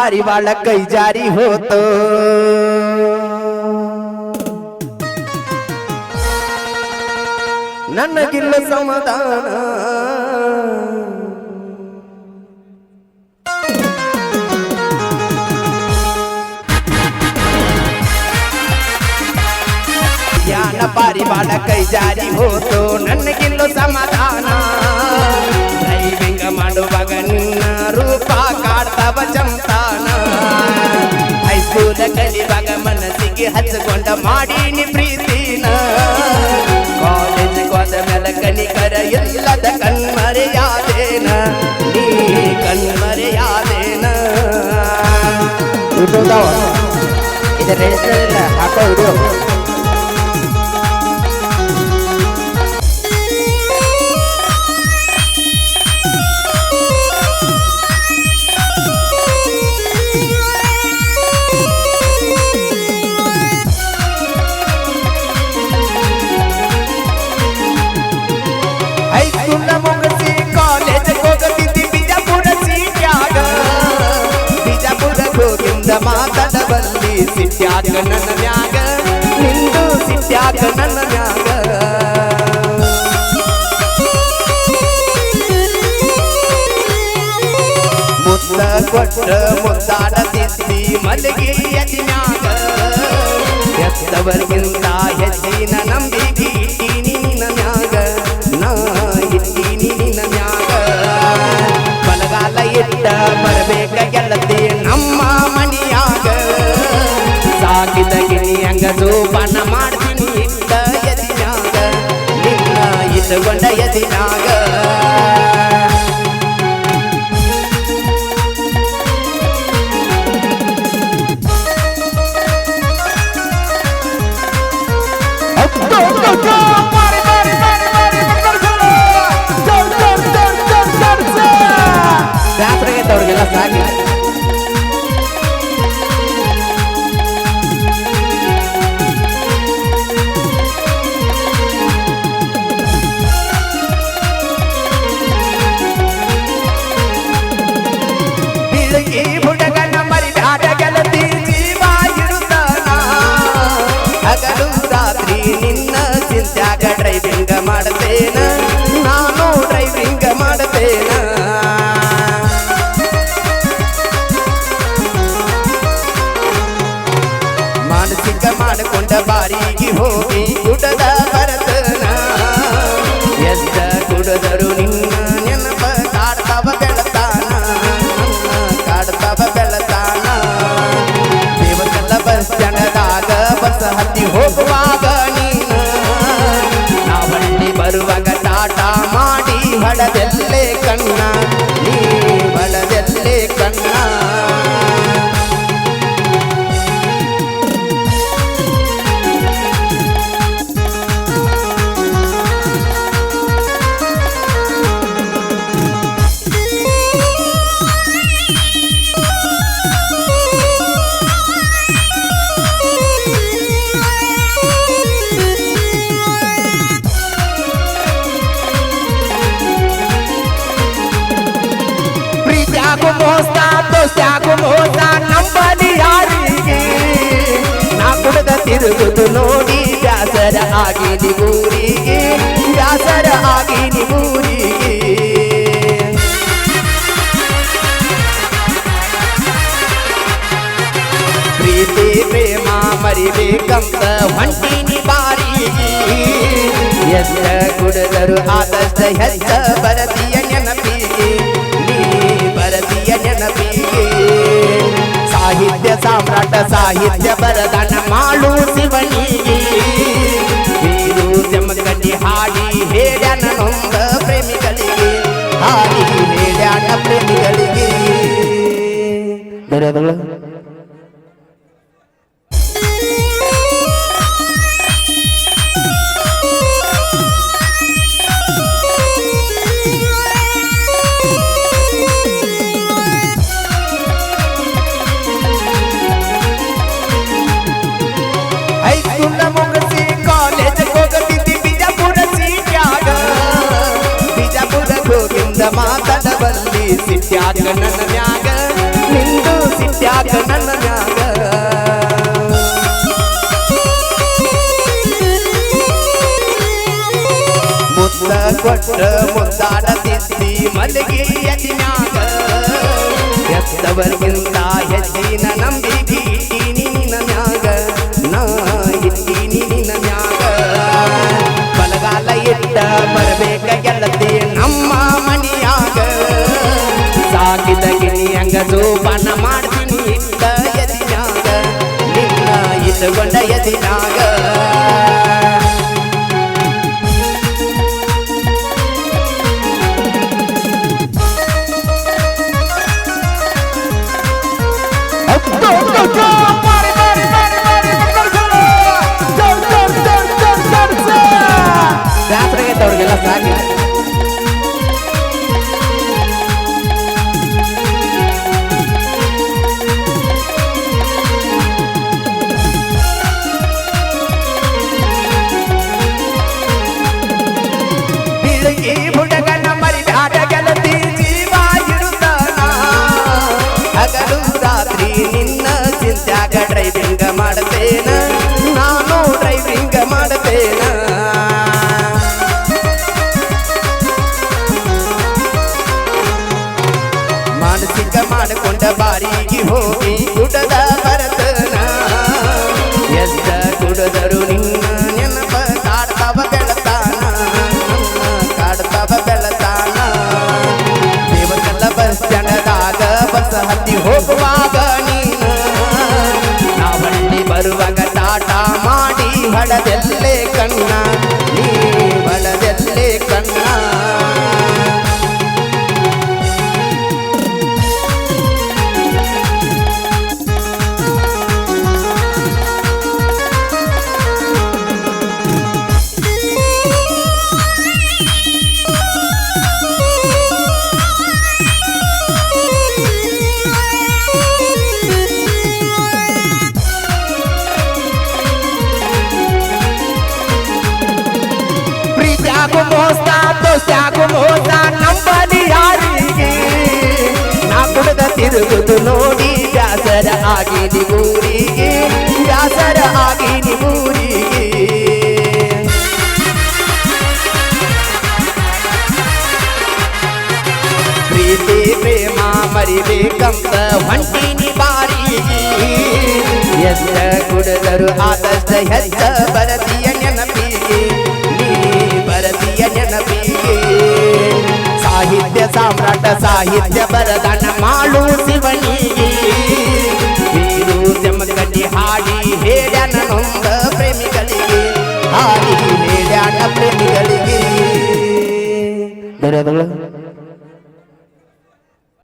ಪಾರಿವಾಳ ಕೈ ಜಾರಿ ಹೋತು. ನನಗಿಲ್ಲ ಸಮಾಧಾನ. ಯಾನ ಪಾರಿವಾಳ ಕೈ ಜಾರಿ ಹೋತು, ನನಗಿಲ್ಲ ಸಮಾಧಾನ. ಡ್ರೈವಿಂಗ್ ಮಾಡುವಾಗ ನಿನ್ನ ರೂಪ ಕಾಡ್ತವ ಚಂತಾನ ಹಚ್ಕೊಂಡ ಮಾಡೀನಿ ಪ್ರೀತಿನ. ಕಾಲೇಜ್ ಹೋದ ಮೇಲೆ ಕನಿಕರ ಇಲ್ಲದ ಕಣ್ಮರೆಯಾದೇನ. ನೀ ಕಣ್ಮರೆಯಾದೇನ. ಇದರ ಹೆಸರೆಲ್ಲ ಹಾಕೋ ವಿಡಿಯೋ ಮಾತಾಡಬಲ್ಲಿ ಸಿಟ್ಯಾಗ ನನ್ನ ಮ್ಯಾಗ. ನಿಂದು ಸಿಟ್ಯಾಗ ನನ್ನ ಮ್ಯಾಗ. ಮುತ್ತ ಕೊಟ್ಟ ಮುದ್ದಾಡತಿದ್ದಿ ಮಲಗಿ ಎದಿನಾಗ ಎತ್ತವರಿಗಿಂತ ಹೆಚ್ಚಿನ ನಂಬಿಕೆ ಸಾಕಿದ ಗಿಣಿಯಂಗ ಜೋಪಾನ ಮಾಡ್ತೀನಿ ಇದ್ದ ಎದಿನಾಗ. ನಿನ್ನ ಇಟ್ಟುಕೊಂಡ ಎದಿನಾಗ. ಮಾನಸಿಕ ಮಾಡಿಕೊಂಡ ಬಾರಿಗೆ ಹೋಗಿ ಗುಡದ ಬರತನ ಎಷ್ಟ ಗುಡದರು ನಿನ್ನ ನೆನಪ ಕಾಡ್ತವ ಬೆಳತಾನ. ಕಾಡ್ತವ ಬೆಳತಾನ. ದೇವಕಲ್ಲ ಬಸ್ ಜನದಾಗ ಬಸ್ ಹತ್ತಿ ಹೋಗುವಾಗ ನೀನು. ನಾವಳ್ಳಿ ಬರುವಾಗ ಟಾಟಾ ಹೊಡೆದೆಲ್ಲೇ ಕಣ್ಣ. ತಿರುಗುದು ನೋಡಿ, ವ್ಯಾಸರ ಆಗಿ ಊರಿಗೆ ವ್ಯಾಸರ ಆಗಿ ಊರಿಗೆ ಪ್ರೀತಿ, ಪ್ರೇಮ, ಮರಿಬೇಕಂತ ಹೊಂಟಿನಿ ಬಾರಿಗೆ. ಎಷ್ಟ ಕುಡಿದರು ಆದಷ್ಟ ಹೆಚ್ಚ ಬರದಿಯ ನೆನಪಿಗೆ. ಸಾಹಿತ್ಯ, ಸಾಮ್ರಾಟ ಸಾಹಿತ್ಯ ಬರದನ ಮಾಡು ಶಿವನಿಗೆ. ವೀರು ಜಮಗಡಿ ಹಾಡಿ ಹೇಳ್ಯಾನ ನೊಂದ ಪ್ರೇಮಿಗಳಿಗೆ. ಹಾಡಿ ಹೇಳ್ಯಾನ ಪ್ರೇಮಿಗಳಿಗೆ. ಧನ್ಯವಾದಗಳು ಸಿಟ್ಯಾಗ ನನ್ನ ಮ್ಯಾಗ ನಿಂದು ಸಿಟ್ಯಾಗ ನನ್ನ ಮ್ಯಾಗ ಮುತ್ತ ಕೊಟ್ಟ ಮುದ್ದಾಡತಿದ್ದಿ ಮಲಗಿ ಎದಿನ್ಯಾಗ ಎತ್ತವರಿಗಿಂತ ಹೆಚ್ಚಿನ ನಂಬಿಕೆ ಇಟ್ಟುಕೊಂಡ ಎದಿನಾಗ ಮಾನಸಿಕ ಮಾಡಿಕೊಂಡ ಬಾರಿಗೆ ಮಾಡಿ ಹಡದೆಲ್ಲೇ ಕಣ್ಣ. ತಿರುಗುದು ನೋಡಿ, ವ್ಯಾಸರ ಆಗಿ ಊರಿಗೆ ವ್ಯಾಸರ ಆಗಿ ಊರಿಗೆ ಪ್ರೀತಿ, ಪ್ರೇಮ, ಮರಿಬೇಕಂತ ಹೊಂಟಿನಿ ಬಾರಿಗೆ. ಎಷ್ಟ ಕುಡಿದರು ಆದಷ್ಟ ಹೆಚ್ಚ ಬರದಿಯ ನೆನಪಿಗೆ ಸಾಹಿತ್ಯ ಸಾಮ್ರಾಟ ಸಾಹಿತ್ಯ ಬರದನ ಮಾಡು ಶಿವನಿಗೆ. ವೀರು ಜಮಗಡ್ಡಿ ಹಾಡಿ ಹೇಳ್ಯಾನ ನೊಂದ ಪ್ರೇಮಿಗಳಿಗೆ. ಹಾಡಿ ಹೇಳ್ಯಾನ ಪ್ರೇಮಿಗಳಿಗೆ. ಧನ್ಯವಾದಗಳು